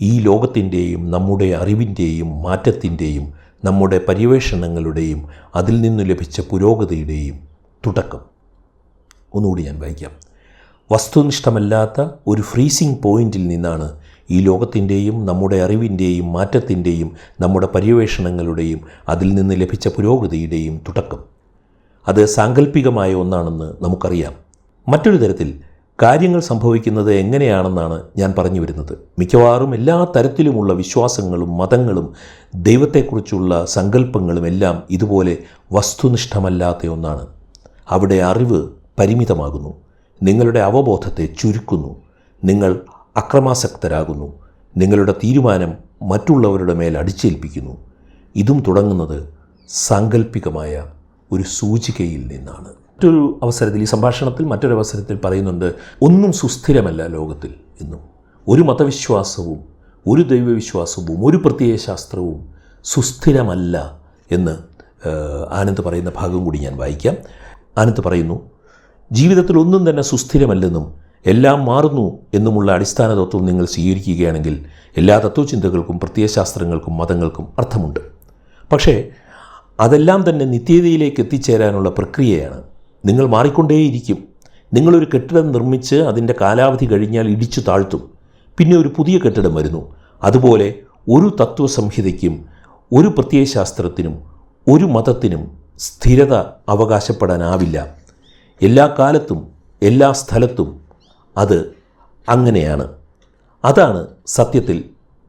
ഈ ലോകത്തിന്റെയും നമ്മുടെ അറിവിന്റെയും മാറ്റത്തിന്റെയും നമ്മുടെ പര്യവേഷണങ്ങളുടെയും അതിൽ നിന്ന് ലഭിച്ച പുരോഗതിയുടെയും തുടക്കം. ഒന്നുകൂടി ഞാൻ വായിക്കാം. വസ്തുനിഷ്ഠമല്ലാത്ത ഒരു ഫ്രീസിംഗ് പോയിന്റിൽ നിന്നാണ് ഈ ലോകത്തിന്റെയും നമ്മുടെ അറിവിന്റെയും മാറ്റത്തിന്റെയും നമ്മുടെ പര്യവേഷണങ്ങളുടെയും അതിൽ നിന്ന് ലഭിച്ച പുരോഗതിയുടെയും തുടക്കം. അത് സാങ്കല്പികമായ ഒന്നാണെന്ന് നമുക്കറിയാം. മറ്റൊരു തരത്തിൽ കാര്യങ്ങൾ സംഭവിക്കുന്നത് എങ്ങനെയാണെന്നാണ് ഞാൻ പറഞ്ഞു വരുന്നത്. മിക്കവാറും എല്ലാ തരത്തിലുമുള്ള വിശ്വാസങ്ങളും മതങ്ങളും ദൈവത്തെക്കുറിച്ചുള്ള സങ്കല്പങ്ങളും എല്ലാം ഇതുപോലെ വസ്തുനിഷ്ഠമല്ലാത്ത ഒന്നാണ്. അവിടെ അറിവ് പരിമിതമാകുന്നു. നിങ്ങളുടെ അവബോധത്തെ ചുരുക്കുന്നു. നിങ്ങൾ അക്രമാസക്തരാകുന്നു. നിങ്ങളുടെ തീരുമാനം മറ്റുള്ളവരുടെ മേൽ അടിച്ചേൽപ്പിക്കുന്നു. ഇതും തുടങ്ങുന്നത് സാങ്കല്പികമായ ഒരു സൂചികയിൽ നിന്നാണ്. മറ്റൊരു അവസരത്തിൽ ഈ സംഭാഷണത്തിൽ മറ്റൊരു അവസരത്തിൽ പറയുന്നുണ്ട് ഒന്നും സുസ്ഥിരമല്ല ലോകത്തിൽ എന്നും. ഒരു മതവിശ്വാസവും ഒരു ദൈവവിശ്വാസവും ഒരു പ്രത്യയശാസ്ത്രവും സുസ്ഥിരമല്ല എന്ന് ആനന്ദ് പറയുന്ന ഭാഗം കൂടി ഞാൻ വായിക്കാം. ആനന്ദ് പറയുന്നു ജീവിതത്തിൽ ഒന്നും തന്നെ സുസ്ഥിരമല്ലെന്നും എല്ലാം മാറുന്നു എന്നുമുള്ള അടിസ്ഥാന തത്വം നിങ്ങൾ സ്വീകരിക്കുകയാണെങ്കിൽ എല്ലാ തത്വചിന്തകൾക്കും പ്രത്യയശാസ്ത്രങ്ങൾക്കും മതങ്ങൾക്കും അർത്ഥമുണ്ട്. പക്ഷേ അതെല്ലാം തന്നെ നിത്യതയിലേക്ക് എത്തിച്ചേരാനുള്ള പ്രക്രിയയാണ്. നിങ്ങൾ മാറിക്കൊണ്ടേയിരിക്കും. നിങ്ങളൊരു കെട്ടിടം നിർമ്മിച്ച് അതിന്റെ കാലാവധി കഴിഞ്ഞാൽ ഇടിച്ചു താഴ്ത്തും. പിന്നെ ഒരു പുതിയ കെട്ടിടം വരുന്നു. അതുപോലെ ഒരു തത്വസംഹിതയ്ക്കും ഒരു പ്രത്യയശാസ്ത്രത്തിനും ഒരു മതത്തിനും സ്ഥിരത അവകാശപ്പെടാനാവില്ല. എല്ലാ കാലത്തും എല്ലാ സ്ഥലത്തും അത് അങ്ങനെയാണ്. അതാണ് സത്യത്തിൽ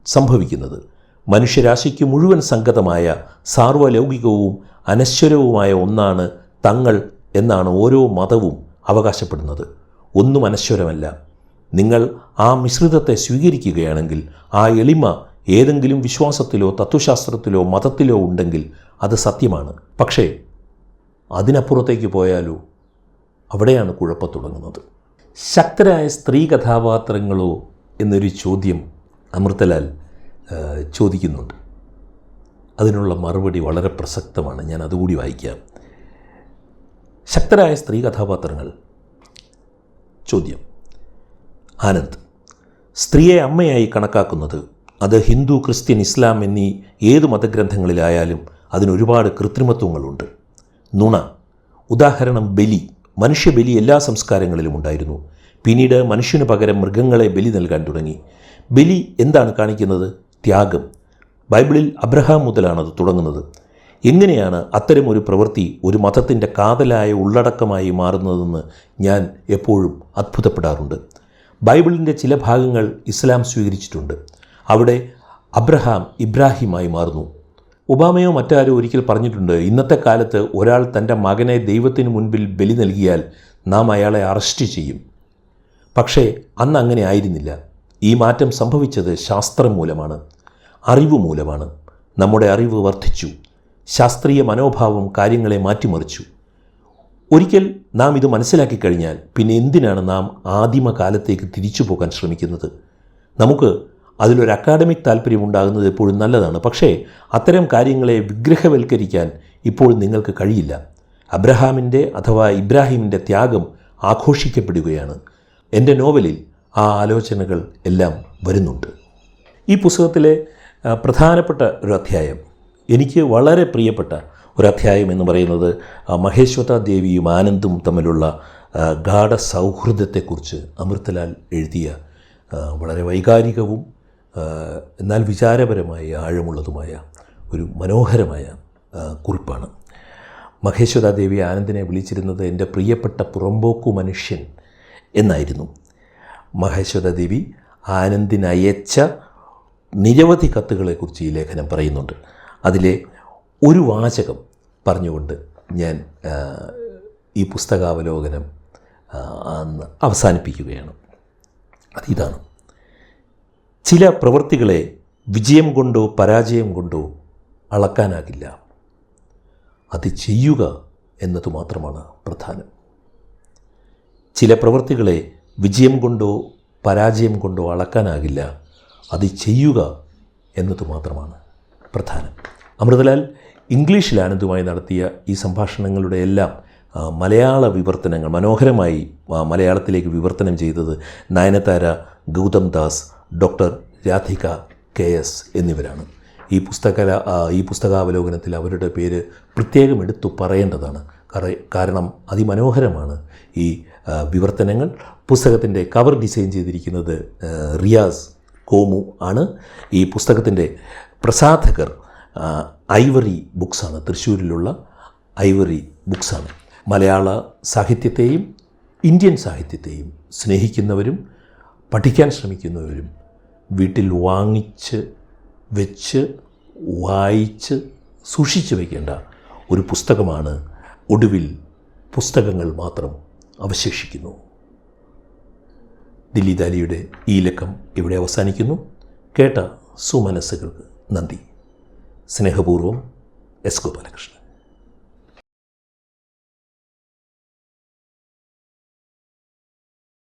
സംഭവിക്കുന്നത്. മനുഷ്യരാശിക്ക് മുഴുവൻ സംഗതമായ സാർവലൗകികവും അനശ്വരവുമായ ഒന്നാണ് തങ്ങൾ എന്നാണ് ഓരോ മതവും അവകാശപ്പെടുന്നത്. ഒന്നും അനശ്വരമല്ല. നിങ്ങൾ ആ മിശ്രിതത്തെ സ്വീകരിക്കുകയാണെങ്കിൽ ആ എളിമ ഏതെങ്കിലും വിശ്വാസത്തിലോ തത്വശാസ്ത്രത്തിലോ മതത്തിലോ ഉണ്ടെങ്കിൽ അത് സത്യമാണ്. പക്ഷേ അതിനപ്പുറത്തേക്ക് പോയാലോ? അവിടെയാണ് കുഴപ്പം തുടങ്ങുന്നത്. ശക്തരായ സ്ത്രീ കഥാപാത്രങ്ങളോ എന്നൊരു ചോദ്യം അമൃതലാൽ ചോദിക്കുന്നുണ്ട്. അതിനുള്ള മറുപടി വളരെ പ്രസക്തമാണ്. ഞാൻ അതുകൂടി വായിക്കാം. ശക്തരായ സ്ത്രീ കഥാപാത്രങ്ങൾ. ചോദ്യം. ആനന്ദ്. സ്ത്രീയെ അമ്മയായി കണക്കാക്കുന്നത് അത് ഹിന്ദു ക്രിസ്ത്യൻ ഇസ്ലാം എന്നീ ഏത് മതഗ്രന്ഥങ്ങളിലായാലും അതിനൊരുപാട് കൃത്രിമത്വങ്ങളുണ്ട്. നുണ. ഉദാഹരണം ബലി. മനുഷ്യബലി എല്ലാ സംസ്കാരങ്ങളിലും ഉണ്ടായിരുന്നു. പിന്നീട് മനുഷ്യന് പകരം മൃഗങ്ങളെ ബലി നൽകാൻ തുടങ്ങി. ബലി എന്താണ് കാണിക്കുന്നത്? ത്യാഗം. ബൈബിളിൽ അബ്രഹാം മുതലാണത് തുടങ്ങുന്നത്. എങ്ങനെയാണ് അത്തരമൊരു പ്രവൃത്തി ഒരു മതത്തിന്റെ കാതലായ ഉള്ളടക്കമായി മാറുന്നതെന്ന് ഞാൻ എപ്പോഴും അത്ഭുതപ്പെടാറുണ്ട്. ബൈബിളിന്റെ ചില ഭാഗങ്ങൾ ഇസ്ലാം സ്വീകരിച്ചിട്ടുണ്ട്. അവിടെ അബ്രഹാം ഇബ്രാഹിമായി മാറുന്നു. ഒബാമയോ മറ്റാരോ ഒരിക്കൽ പറഞ്ഞിട്ടുണ്ട് ഇന്നത്തെ കാലത്ത് ഒരാൾ തന്റെ മകനെ ദൈവത്തിന് മുൻപിൽ ബലി നൽകിയാൽ നാം അയാളെ അറസ്റ്റ് ചെയ്യും. പക്ഷേ അന്ന് അങ്ങനെ ആയിരുന്നില്ല. ഈ മാറ്റം സംഭവിച്ചത് ശാസ്ത്രം മൂലമാണ് അറിവ് മൂലമാണ്. നമ്മുടെ അറിവ് വർദ്ധിച്ചു. ശാസ്ത്രീയ മനോഭാവം കാര്യങ്ങളെ മാറ്റിമറിച്ചു. ഒരിക്കൽ നാം ഇത് മനസ്സിലാക്കി കഴിഞ്ഞാൽ പിന്നെ എന്തിനാണ് നാം ആദിമകാലത്തേക്ക് തിരിച്ചു പോകാൻ ശ്രമിക്കുന്നത്? നമുക്ക് അതിലൊരു അക്കാഡമിക് താല്പര്യം ഉണ്ടാകുന്നത് എപ്പോഴും നല്ലതാണ്. പക്ഷേ അത്തരം കാര്യങ്ങളെ വിഗ്രഹവൽക്കരിക്കാൻ ഇപ്പോൾ നിങ്ങൾക്ക് കഴിയില്ല. അബ്രഹാമിന്റെ അഥവാ ഇബ്രാഹിമിന്റെ ത്യാഗം ആഘോഷിക്കപ്പെടുകയാണ്. എന്റെ നോവലിൽ ആ ആലോചനകൾ എല്ലാം വരുന്നുണ്ട്. ഈ പുസ്തകത്തിലെ പ്രധാനപ്പെട്ട ഒരു അധ്യായം എനിക്ക് വളരെ പ്രിയപ്പെട്ട ഒരു അധ്യായം എന്ന് പറയുന്നത് മഹേശ്വത ദേവിയും ആനന്ദും തമ്മിലുള്ള ഗാഠ സൗഹൃദത്തെക്കുറിച്ച് അമൃതലാൽ എഴുതിയ വളരെ വൈകാരികവും എന്നാൽ വിചാരപരമായി ആഴമുള്ളതുമായ ഒരു മനോഹരമായ കുറിപ്പാണ്. മഹേശ്വര ദേവി ആനന്ദിനെ വിളിച്ചിരുന്നത് എന്റെ പ്രിയപ്പെട്ട പുറമ്പോക്കു മനുഷ്യൻ എന്നായിരുന്നു. മഹേശ്വര ദേവി ആനന്ദിനയച്ച നിരവധി കത്തുകളെക്കുറിച്ച് ഈ ലേഖനം പറയുന്നുണ്ട്. അതിലെ ഒരു വാചകം പറഞ്ഞുകൊണ്ട് ഞാൻ ഈ പുസ്തകാവലോകനം അവസാനിപ്പിക്കുകയാണ്. അതിതാണ് ചില പ്രവൃത്തികളെ വിജയം കൊണ്ടോ പരാജയം കൊണ്ടോ അളക്കാനാകില്ല. അത് ചെയ്യുക എന്നത് മാത്രമാണ് പ്രധാനം. ചില പ്രവൃത്തികളെ വിജയം കൊണ്ടോ പരാജയം കൊണ്ടോ അളക്കാനാകില്ല. അത് ചെയ്യുക എന്നത് മാത്രമാണ് പ്രധാനം. അമൃതലാൽ ഇംഗ്ലീഷിൽ ആനന്ദുമായി നടത്തിയ ഈ സംഭാഷണങ്ങളുടെ എല്ലാം മലയാള വിവർത്തനങ്ങൾ മനോഹരമായി മലയാളത്തിലേക്ക് വിവർത്തനം ചെയ്തത് Nayanthara Gautham Das doctor Radhika K S എന്നിവരാണ്. ഈ പുസ്തക ഈ പുസ്തകാവലോകനത്തിൽ അവരുടെ പേര് പ്രത്യേകം എടുത്തു പറയേണ്ടതാണ്. കാരണം അതിമനോഹരമാണ് ഈ വിവർത്തനങ്ങൾ. പുസ്തകത്തിന്റെ കവർ ഡിസൈൻ ചെയ്തിരിക്കുന്നത് റിയാസ് കോമു ആണ്. ഈ പുസ്തകത്തിന്റെ പ്രസാധകർ ഐവറി ബുക്സാണ് തൃശ്ശൂരിലുള്ള ഐവറി ബുക്സാണ് മലയാള സാഹിത്യത്തെയും ഇന്ത്യൻ സാഹിത്യത്തെയും സ്നേഹിക്കുന്നവരും പഠിക്കാൻ ശ്രമിക്കുന്നവരും വീട്ടിൽ വാങ്ങിച്ച് വെച്ച് വായിച്ച് സൂക്ഷിച്ചു വയ്ക്കേണ്ട ഒരു പുസ്തകമാണ് ഒടുവിൽ പുസ്തകങ്ങൾ മാത്രം അവശേഷിക്കുന്നു. ദില്ലി ദാലിയുടെ ഈ ലക്കം ഇവിടെ അവസാനിക്കുന്നു. കേട്ട സുമനസ്സുകൾക്ക് നന്ദി. സ്നേഹപൂർവം എസ് ഗോപാലകൃഷ്ണൻ.